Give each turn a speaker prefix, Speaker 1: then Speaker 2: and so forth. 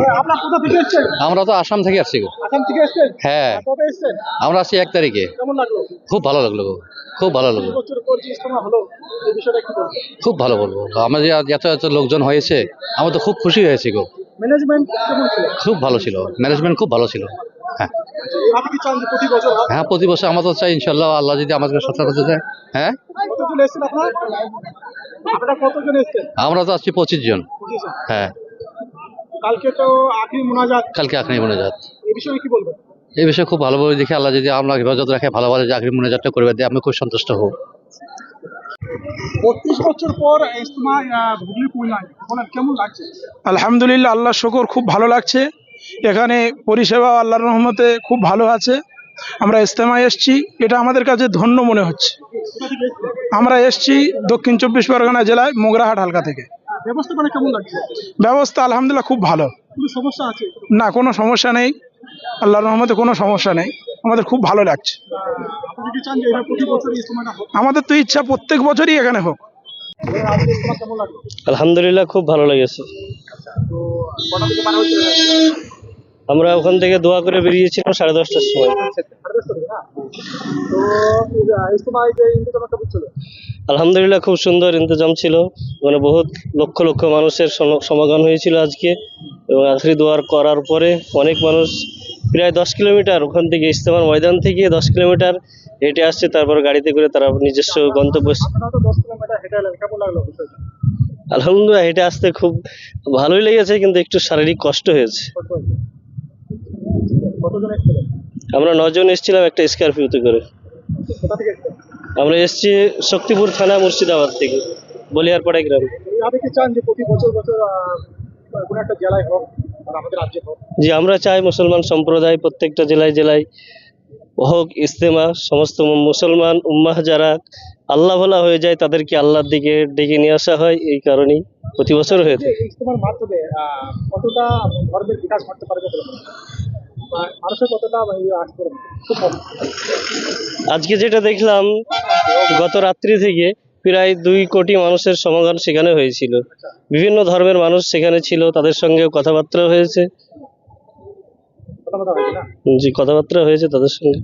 Speaker 1: আপনার কোথা থেকে এসেছেন?
Speaker 2: আমরা তো আসাম থেকে আসছি গো।
Speaker 1: আসাম থেকে এসেছেন?
Speaker 2: হ্যাঁ।
Speaker 1: কবে এসেছেন?
Speaker 2: আমরা আসছি এক তারিখে।
Speaker 1: কেমন লাগল?
Speaker 2: খুব ভালো লাগল গো। খুব ভালো লাগল। খুব ভালো বলব আমাদের এত এত লোকজন হয়েছে আমরা তো খুব খুশি হয়েছি গো।
Speaker 1: ম্যানেজমেন্ট
Speaker 2: খুব ভালো ছিল। ম্যানেজমেন্ট খুব ভালো ছিল। হ্যাঁ? হ্যাঁ? প্রতি বছর আমরা তো চাই ইনশাল্লাহ আল্লাহ যদি আমাদের সাথে সাথে দেয়। হ্যাঁ? আমরা তো আসছি পঁচিশ জন। হ্যাঁ।
Speaker 1: কালকে তো আখরি মোনাজাত।
Speaker 2: কালকে আখরি মনে যাত
Speaker 1: এই বিষয়ে কি বলবেন?
Speaker 2: এই বিষয়ে খুব ভালোভাবে দেখে আল্লাহ যদি আমরা হেফাজত রাখে ভালোভাবে যে আখরি মনে যাত্রা করবে দিয়ে আমি খুব সন্তুষ্ট হব।
Speaker 1: বত্রিশ বছর পর ইজতেমা আহ, পূর্ণায় বলেন কেমন লাগছে?
Speaker 3: আলহামদুলিল্লাহ আল্লাহ শুকর খুব ভালো লাগছে। এখানে পরিষেবা আল্লাহর রহমতে খুব ভালো আছে। আমরা ইস্তেমায় এসছি এটা আমাদের কাছে ধন্য মনে হচ্ছে। আমরা এসছি দক্ষিণ চব্বিশ পরগনা জেলায় মোগরাহাট হালকা থেকে।
Speaker 1: ব্যবস্থাপনা কেমন লাগছে?
Speaker 3: ব্যবস্থা আলহামদুলিল্লাহ খুব ভালো।
Speaker 1: কোনো সমস্যা আছে?
Speaker 3: না কোনো সমস্যা নেই। আল্লাহর রহমতে কোনো সমস্যা নেই। আমাদের খুব ভালো লাগছে।
Speaker 1: আপনি কি চান যে এটা প্রতি বছর ইজতেমাটা হোক?
Speaker 3: আমাদের তো ইচ্ছা প্রত্যেক বছরই এখানে হোক।
Speaker 4: আলহামদুলিল্লাহ খুব ভালো লেগেছে। আমরা ওখান থেকে দোয়া করে বেরিয়েছিলাম সাড়ে দশটার সময়। আলহামদুলিল্লাহ খুব সুন্দর ইন্তজাম ছিল। মানে বহুত লক্ষ লক্ষ মানুষের সম- সমাগম হয়েছিল আজকে। এবং আখরি দোয়ার করার পরে অনেক মানুষ প্রায় দশ কিলোমিটার ওখান থেকে ইস্তেমার ময়দান থেকে দশ কিলোমিটার হেঁটে আসছে তারপর গাড়িতে করে তারা নিজস্ব গন্তব্য আলহামদুলিল্লাহ হেঁটে আসতে খুব ভালোই লেগেছে কিন্তু একটু শারীরিক কষ্ট হয়েছে। আমরা নজন এসেছিলাম একটা স্করপিওতে করে।
Speaker 1: কোথা থেকে এসেছিলেন
Speaker 4: আমরা এসেছি শক্তিপুর থানা মুর্শিদাবাদ থেকে বলিয়ারপাড়া গ্রাম।
Speaker 1: আপনি কি চান যে প্রতি বছর বছর আহ, কোনো একটা জেলায় হোক আর আমাদের রাজ্যে হোক?
Speaker 4: যে আমরা চাই মুসলমান সম্প্রদায় প্রত্যেকটা জেলায় জেলায় হোক ইস্তেমা সমস্ত মুসলমান উম্মাহ যারা আল্লাহ ভোলা হয়ে যায় তাদেরকে আল্লাহর দিকে ডেকে নিয়ে আসা হয় এই কারণেই প্রতি বছর হয়ে
Speaker 1: যে
Speaker 4: থাকে।
Speaker 1: ইজতেমার মাধ্যমে আহ, কতটা ধর্মের বিকাশ ঘটতে পারবে বলে মনে হয়? মানুষের কতটা ইয়ে আসতে।
Speaker 4: আজকে যেটা দেখলাম গত রাত্রি থেকে প্রায় দুই কোটি মানুষের সমাগম সেখানে হয়েছিল। বিভিন্ন ধর্মের মানুষ সেখানে ছিল তাদের সঙ্গে কথাবার্তা হয়েছে। যে কথাবার্তা হয়েছে তাদের সঙ্গে।